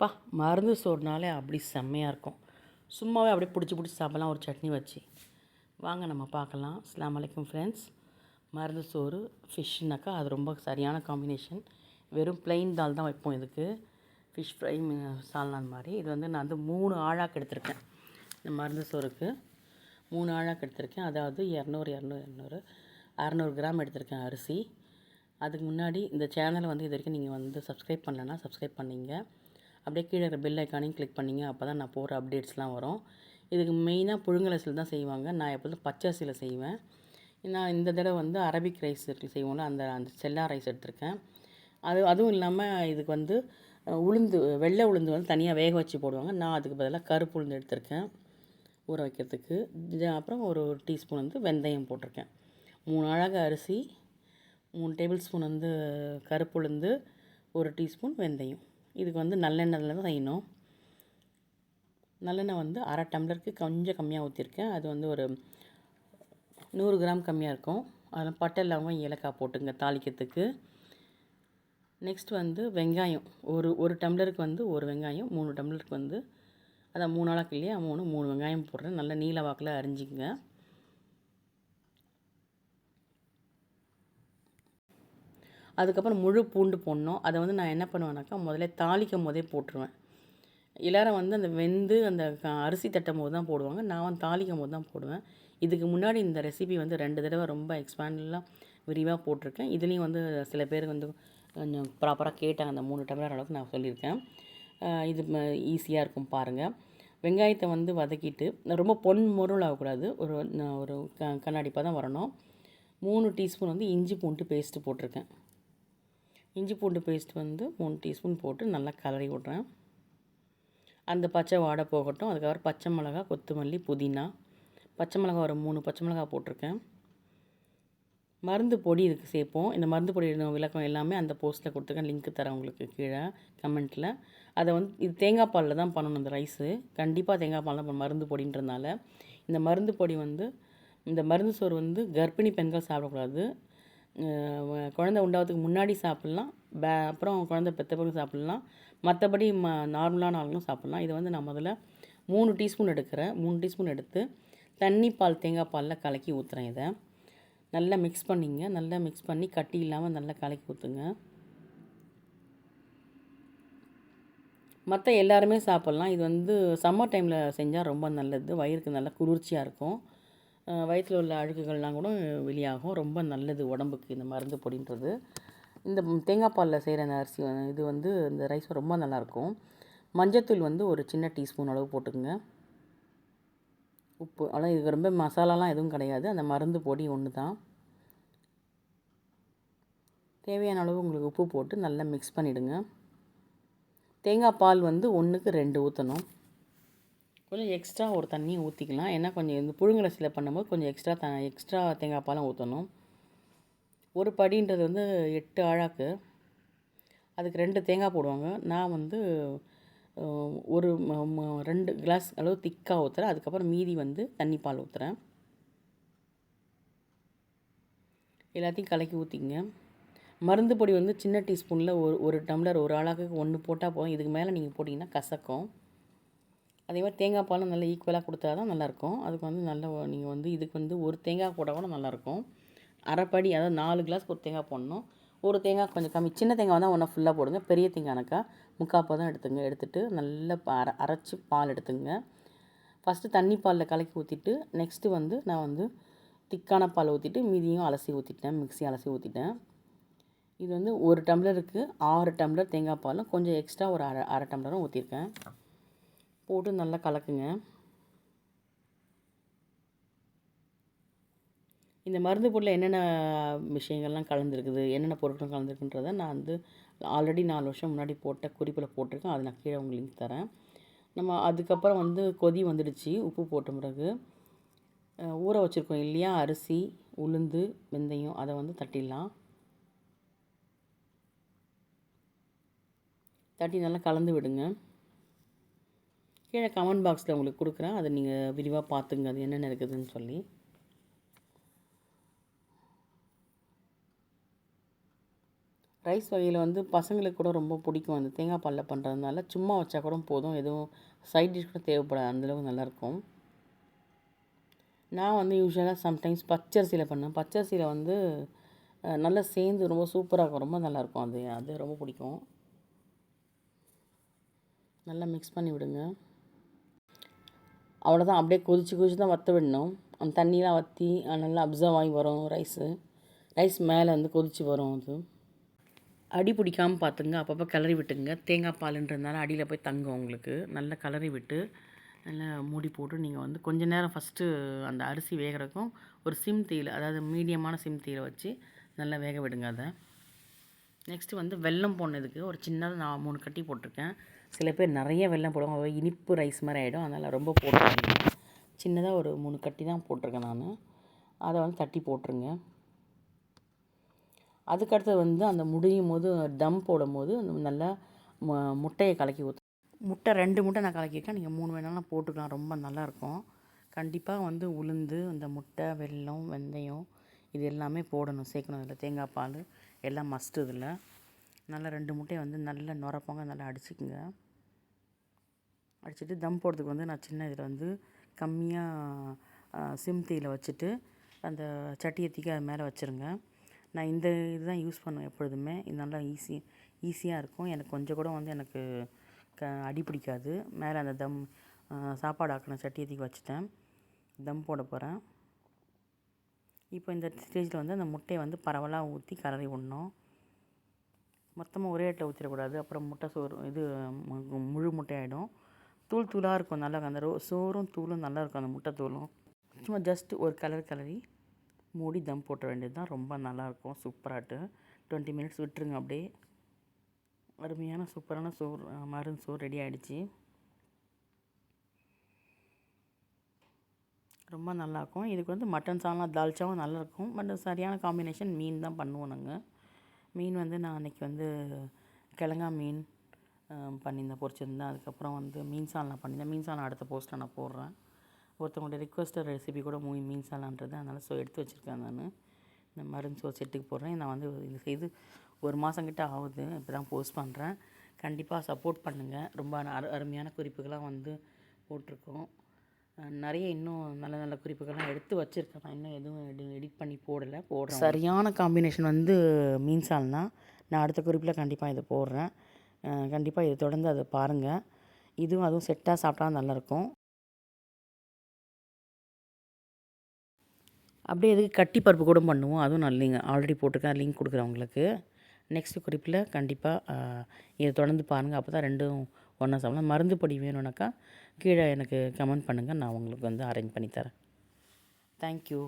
பா மருந்து சோறுனாலே அப்படி செம்மையாக இருக்கும். சும்மாவே அப்படியே பிடிச்சி பிடிச்சி சாப்பிட்லாம் ஒரு சட்னி வச்சு. வாங்க நம்ம பார்க்கலாம். அஸ்லாம் வலைக்கம் ஃப்ரெண்ட்ஸ் மருந்து சோறு ஃபிஷ்னாக்கா அது ரொம்ப சரியான காம்பினேஷன் வெறும் பிளெயின் தால் தான் வைப்போம் இதுக்கு. ஃபிஷ் ஃப்ரை சால்னான் மாதிரி. இது வந்து நான் வந்து மூணு ஆழாக்கு எடுத்திருக்கேன். இந்த மருந்து சோறுக்கு. மூணு ஆழாக்கு எடுத்திருக்கேன். அதாவது இரநூறு இரநூறு இரநூறு. அறநூறு கிராம் எடுத்திருக்கேன் அரிசி. அதுக்கு முன்னாடி இந்த சேனலை வந்து இது வரைக்கும் நீங்கள் வந்து சப்ஸ்கிரைப் பண்ணலன்னா சப்ஸ்கிரைப் பண்ணிங்க. அப்படியே கீழே இருக்கிற பெல் ஐக்கானையும் கிளிக் பண்ணிங்க. அப்போ தான் நான் போகிற அப்டேட்ஸ்லாம் வரும். இதுக்கு மெயினாக புழுங்கலரிசியில் தான் செய்வாங்க. நான் எப்போதும் பச்சை அரிசியில் செய்வேன். நான் இந்த தடவை வந்து அரபிக் ரைஸ் செய்வோம்ல அந்த அந்த செல்லா ரைஸ் எடுத்திருக்கேன். அது அதுவும் இல்லாமல் இதுக்கு வந்து உளுந்து வெள்ளை உளுந்து வந்து தனியாக வேக வச்சு போடுவாங்க. நான் அதுக்கு பதிலாக கருப்பு உளுந்து எடுத்திருக்கேன் ஊற வைக்கிறதுக்கு. அப்புறம் ஒரு ஒரு டீஸ்பூன் வந்து வெந்தயம் போட்டிருக்கேன். மூணு அழகு அரிசி மூணு டேபிள் ஸ்பூன் வந்து கருப்பு உளுந்து ஒரு டீஸ்பூன் வெந்தயம். இதுக்கு வந்து நல்லெண்ணெயில் தான் செய்யணும். நல்லெண்ணெய் வந்து அரை டம்ளருக்கு கொஞ்சம் கம்மியாக ஊற்றிருக்கேன் அது வந்து ஒரு நூறு கிராம் கம்மியாக இருக்கும். அதில் பட்டை லவங்கம் ஏலக்காய் போட்டுங்க தாளிக்கிறதுக்கு. நெக்ஸ்ட் வந்து வெங்காயம். ஒரு ஒரு டம்ளருக்கு வந்து ஒரு வெங்காயம் மூணு டம்ளருக்கு வந்து அதான் மூணு ஆளாக்கு இல்லையா? மூணு மூணு வெங்காயம் போடுறேன். நல்லா நீல வாக்கில் அரிஞ்சிக்கங்க. அதுக்கப்புறம் முழு பூண்டு போடணும். அதை வந்து நான் என்ன பண்ணுவேன்னாக்கா முதல்ல தாளிக்கும் போதே போட்டுருவேன். எல்லாரும் வந்து அந்த வெந்து அந்த க- அரிசி தட்டும் போது தான் போடுவாங்க. நான் வந்து தாளிக்கும் போது தான் போடுவேன். இதுக்கு முன்னாடி இந்த ரெசிபி வந்து ரெண்டு தடவை ரொம்ப எக்ஸ்பேண்டெலாம் விரிவாக போட்டிருக்கேன். இதுலேயும் வந்து சில பேர் வந்து கொஞ்சம் ப்ராப்பராக கேட்டாங்க. அந்த மூணு டம்ளர் அளவுக்கு நான் சொல்லியிருக்கேன். இது ஈஸியாக இருக்கும் பாருங்கள் வெங்காயத்தை வந்து வதக்கிட்டு ரொம்ப பொன் முருள் ஆகக்கூடாது. ஒரு ஒரு க கண்ணாடிப்பாக தான் வரணும். மூணு டீஸ்பூன் வந்து இஞ்சி பூண்டு பேஸ்ட்டு போட்டிருக்கேன். இஞ்சி பூண்டு பேஸ்ட் வந்து மூணு டீஸ்பூன் போட்டு நல்லா கலரி விட்றேன். அந்த பச்சை வாடை போகட்டும். அதுக்கப்புறம் பச்சை மிளகா கொத்தமல்லி புதினா. பச்சை மிளகா ஒரு மூணு பச்சை மிளகா போட்டிருக்கேன். மருந்து பொடி இதுக்கு சேர்ப்போம். இந்த மருந்து பொடி விளக்கம் எல்லாமே அந்த போஸ்ட்டில் கொடுத்துருக்கேன். லிங்க் தரேன் உங்களுக்கு கீழே கமெண்ட்டில் அதை வந்து இது தேங்காய் பாலில் தான் பண்ணணும் இந்த ரைஸு கண்டிப்பாக தேங்காய் பால் தான் மருந்து பொடின்றதுனால. இந்த மருந்து பொடி வந்து இந்த மருந்து சோறு வந்து கர்ப்பிணி பெண்கள் சாப்பிடக்கூடாது. குழந்தை உண்டாவதுக்கு முன்னாடி சாப்பிட்லாம். பே அப்புறம் குழந்தை பெற்ற பிறகு சாப்பிட்லாம். மற்றபடி ம நார்மலான ஆளுங்களும் சாப்பிட்லாம். இதை வந்து நான் முதல்ல மூணு டீஸ்பூன் எடுக்கிறேன். மூணு டீஸ்பூன் எடுத்து தண்ணி பால் தேங்காய் பாலில் கலக்கி ஊற்றுறேன் இதை. நல்லா மிக்ஸ் பண்ணிங்க. நல்லா மிக்ஸ் பண்ணி கட்டி இல்லாமல் நல்லா கலக்கி ஊற்றுங்க மற்ற எல்லாருமே சாப்பிட்லாம். இது வந்து சம்மர் டைமில் செஞ்சால் ரொம்ப நல்லது. வயிறுக்கு நல்லா குளிர்ச்சியாக இருக்கும். வயிற்றில் உள்ள அழுக்குகள்லாம் கூட வெளியாகும். ரொம்ப நல்லது உடம்புக்கு இந்த மருந்து பொடின்றது. இந்த தேங்காய் பாலில் செய்கிற அந்த அரிசி இது வந்து இந்த ரைஸ் ரொம்ப நல்லாயிருக்கும் மஞ்சத்தூள் வந்து ஒரு சின்ன டீஸ்பூன் அளவு போட்டுக்கோங்க. உப்பு ஆனால் இதுக்கு ரொம்ப மசாலாலாம் எதுவும் கிடையாது. அந்த மருந்து பொடி ஒன்று தான். தேவையான அளவு உங்களுக்கு உப்பு போட்டு நல்லா மிக்ஸ் பண்ணிவிடுங்க தேங்காய் பால் வந்து ஒன்றுக்கு ரெண்டு ஊற்றணும் கொஞ்சம் எக்ஸ்ட்ரா ஒரு தண்ணியை ஊற்றிக்கலாம் ஏன்னா கொஞ்சம் இந்த புழுங்கலரிசியில் பண்ணும்போது கொஞ்சம் எக்ஸ்ட்ரா த எக்ஸ்ட்ரா தேங்காய் பாலம் ஊற்றணும் ஒரு படின்றது வந்து எட்டு ஆழாக்கு. அதுக்கு ரெண்டு தேங்காய் போடுவாங்க. நான் வந்து ஒரு ரெண்டு கிளாஸ் அளவு திக்காக ஊற்றுறேன் அதுக்கப்புறம் மீதி வந்து தண்ணி பால் ஊற்றுறேன் எல்லாத்தையும் கலக்கி ஊற்றிங்க மருந்து பொடி வந்து சின்ன டீஸ்பூனில் ஒரு ஒரு டம்ளர் ஒரு ஆளாக்கு ஒன்று போட்டால் போதும். இதுக்கு மேலே நீங்கள் போட்டிங்கன்னா கசக்கும். அதே மாதிரி தேங்காய் பாலும் நல்லா ஈக்குவலாக கொடுத்தா தான் நல்லாயிருக்கும். அதுக்கு வந்து நல்ல நீங்கள் வந்து இதுக்கு வந்து ஒரு தேங்காய் போட்டால் கூட நல்லாயிருக்கும். அரைப்படி அதாவது நாலு கிளாஸ்க்கு ஒரு தேங்காய் போடணும். ஒரு தேங்காய் கொஞ்சம் கம்மி சின்ன தேங்காய் வந்தால் ஒன்றா ஃபுல்லாக போடுங்க. பெரிய தேங்காய்னாக்கா முக்கால் தான் எடுத்துங்க. எடுத்துகிட்டு நல்லா ப- அரை அரைச்சி பால் எடுத்துங்க. ஃபஸ்ட்டு தண்ணி பாலில் கலக்கி ஊற்றிட்டு நெக்ஸ்ட்டு வந்து நான் வந்து திக்கான பால் ஊற்றிட்டு மீதியும் அலசி ஊற்றிட்டேன் மிக்ஸி அலசி ஊற்றிட்டேன் இது வந்து ஒரு டம்ளருக்கு ஆறு டம்ளர் தேங்காய் பாலும் கொஞ்சம் எக்ஸ்ட்ரா ஒரு அரை அரை டம்ளரும் ஊற்றிருக்கேன் போட்டு நல்லா கலக்குங்க. இந்த மருந்து பொருளில் என்னென்ன விஷயங்கள்லாம் கலந்துருக்குது என்னென்ன பொருட்கள் கலந்துருக்குன்றதை நான் வந்து ஆல்ரெடி நாலு வருஷம் முன்னாடி போட்ட குறிப்பில் போட்டிருக்கேன். அது நான் கீழே உங்களுக்கு லிங்க் தரேன். நம்ம அதுக்கப்புறம் வந்து கொதி வந்துடுச்சு உப்பு போட்ட பிறகு. ஊற வச்சுருக்கோம் இல்லையா? அரிசி உளுந்து வெந்தயம் அதை வந்து தட்டிடலாம். தட்டி நல்லா கலந்து விடுங்க. கீழே கமெண்ட் பாக்ஸில் உங்களுக்கு கொடுக்குறேன். அதை நீங்கள் விரிவாக பார்த்துங்க. அது என்னென்ன இருக்குதுன்னு சொல்லி. ரைஸ் வகையில் வந்து பசங்களுக்கு கூட ரொம்ப பிடிக்கும். அந்த தேங்காய் பாலில் பண்ணுறதுனால சும்மா வச்சா கூட போதும். எதுவும் சைட் டிஷ் கூட தேவைப்படாது. அந்தளவுக்கு நல்லாயிருக்கும் நான் வந்து யூஸ்வலாக சம்டைம்ஸ் பச்சரிசியில் பண்ணேன் பச்சரிசியில் வந்து நல்லா சேர்ந்து ரொம்ப சூப்பராக இருக்கும். ரொம்ப நல்லாயிருக்கும் அது அது ரொம்ப பிடிக்கும். நல்லா மிக்ஸ் பண்ணி விடுங்க. அவ்வளோதான் அப்படியே கொதிச்சு கொதித்து தான் வற்ற விடணும். அந்த தண்ணியெலாம் வற்றி நல்லா அப்சர்வ் ஆகி வரும் ரைஸு ரைஸ் மேலே வந்து கொதிச்சு வரும் அது. அடி பிடிக்காமல் பார்த்துங்க. அப்பப்போ கிளறி விட்டுங்க. தேங்காய் பாலுன்றதுனால அடியில் போய் தங்கும் உங்களுக்கு. நல்லா கிளறி விட்டு நல்லா மூடி போட்டு நீங்கள் வந்து கொஞ்ச நேரம் ஃபஸ்ட்டு அந்த அரிசி வேகிறக்கும் ஒரு சிம் தீயில் அதாவது மீடியமான சிம் தீயில் வச்சு நல்லா வேக விடுங்க அதை. நெக்ஸ்ட்டு வந்து வெல்லம் போனதுக்கு ஒரு சின்னதாக நான் மூணு கட்டி போட்டிருக்கேன். சில பேர் நிறைய வெள்ளம் போடுவாங்க. இனிப்பு ரைஸ் மாதிரி ஆகிடும் அதனால் ரொம்ப போட்டுருங்க சின்னதாக ஒரு மூணு கட்டி தான் போட்டிருக்கேன் நான். அதை வந்து தட்டி போட்டுருங்க. அதுக்கடுத்து வந்து அந்த முடியும் போது தம் போடும் போது நல்லா முட்டையை கலக்கி ஊற்று முட்டை ரெண்டு முட்டை நான் கலக்கியிருக்கேன். நீங்கள் மூணு வேணாலும் போட்டுக்கலாம். ரொம்ப நல்லாயிருக்கும். கண்டிப்பாக வந்து உளுந்து அந்த முட்டை வெல்லம் வெந்தயம் இது எல்லாமே போடணும். சேர்க்கணும். இதில் தேங்காய் பால் எல்லாம் மஸ்ட்டு இதில். நல்லா ரெண்டு முட்டையை வந்து நல்லா நுரப்பாங்க நல்லா அடிச்சுக்குங்க. அடிச்சுட்டு தம் போடுறதுக்கு வந்து நான் சின்ன இதில் வந்து கம்மியாக சிம் தீயில் வச்சுட்டு அந்த சட்டியை தீக்க அது மேலே வச்சுருங்க. நான் இந்த இதுதான் யூஸ் பண்ணுவேன் எப்பொழுதுமே. இது நல்லா ஈஸி ஈஸியாக இருக்கும். எனக்கு கொஞ்சம் கூட வந்து எனக்கு க அடி பிடிக்காது. மேலே அந்த தம் சாப்பாடு ஆக்கின சட்டியை தூக்கி வச்சுட்டேன். தம் போட போகிறேன் இப்போ இந்த ஸ்டேஜில் வந்து அந்த முட்டையை வந்து பரவலாக ஊற்றி கலரி விடணும். மொத்தமாக ஒரே இடத்துல ஊற்றிடக்கூடாது அப்புறம் முட்டை சோறு இது மு- முழு முட்டையாயிடும். தூள் தூளாக இருக்கும் நல்லா அந்த ரோ சோறும் தூளும் நல்லா இருக்கும் அந்த முட்டை தூளும். சும்மா ஜஸ்ட் ஒரு கலர் கலரி மூடி தம் போட்ட வேண்டியது தான் ரொம்ப நல்லாயிருக்கும் சூப்பராகிட்டு டுவெண்ட்டி மினிட்ஸ் விட்டுருங்க அப்படியே. அருமையான சூப்பரான சோறு மருந்து சோறு ரெடி ஆகிடுச்சு ரொம்ப நல்லாயிருக்கும் இதுக்கு வந்து மட்டன் சால்னா தால்ச்சாவும் நல்லாயிருக்கும் பட் சரியான காம்பினேஷன் மீன் தான் பண்ணுவோம் நாங்கள் மீன் வந்து நான் அன்றைக்கி வந்து கிழங்கா மீன் பண்ணியிருந்தேன் பொரிச்சிருந்தேன். அதுக்கப்புறம் வந்து மீன் சால்னா பண்ணியிருந்தேன். மீன் சால்னா அடுத்த போஸ்ட்டில் நான் போடுறேன். ஒருத்தவங்களுடைய ரிக்வஸ்டட் ரெசிபி கூட மூவி மீன் சாலான்றது. அதனால் ஸோ எடுத்து வச்சுருக்கேன் நான். இந்த மருந்து சோறு செட்டுக்கு போடுறேன். நான் வந்து இது செய்து ஒரு மாதம் கிட்ட ஆகுது. இப்போ தான் போஸ்ட் பண்ணுறேன் கண்டிப்பாக சப்போர்ட் பண்ணுங்கள் ரொம்ப அரு அருமையான குறிப்புகளாக வந்து போட்டிருக்கோம். நிறைய இன்னும் நல்ல நல்ல குறிப்புகள்லாம் எடுத்து வச்சுருக்கேன். நான் இன்னும் எதுவும் எடி எடிட் பண்ணி போடலை போடுறேன். சரியான காம்பினேஷன் வந்து மீன்சால் தான். நான் அடுத்த குறிப்பில் கண்டிப்பாக இதை போடுறேன். கண்டிப்பாக இதை தொடர்ந்து அதை பாருங்கள் இதுவும் அதுவும் செட்டாக சாப்பிட்டா நல்லாயிருக்கும். அப்படியே எதுக்கு கட்டி பருப்பு கூட பண்ணுவோம். அதுவும் நான் லிங்க் ஆல்ரெடி போட்டிருக்கேன் லிங்க் கொடுக்குறேன் உங்களுக்கு. நெக்ஸ்ட் குறிப்பில் கண்டிப்பாக இதை தொடர்ந்து பாருங்கள் அப்போ தான் ரெண்டும் ஒன்றா சாப்பிடலாம். மருந்து பொடி வேணும்னாக்கா கீழே எனக்கு கமெண்ட் பண்ணுங்கள் நான் உங்களுக்கு வந்து அரேஞ்ச் பண்ணி தரேன். தேங்க்யூ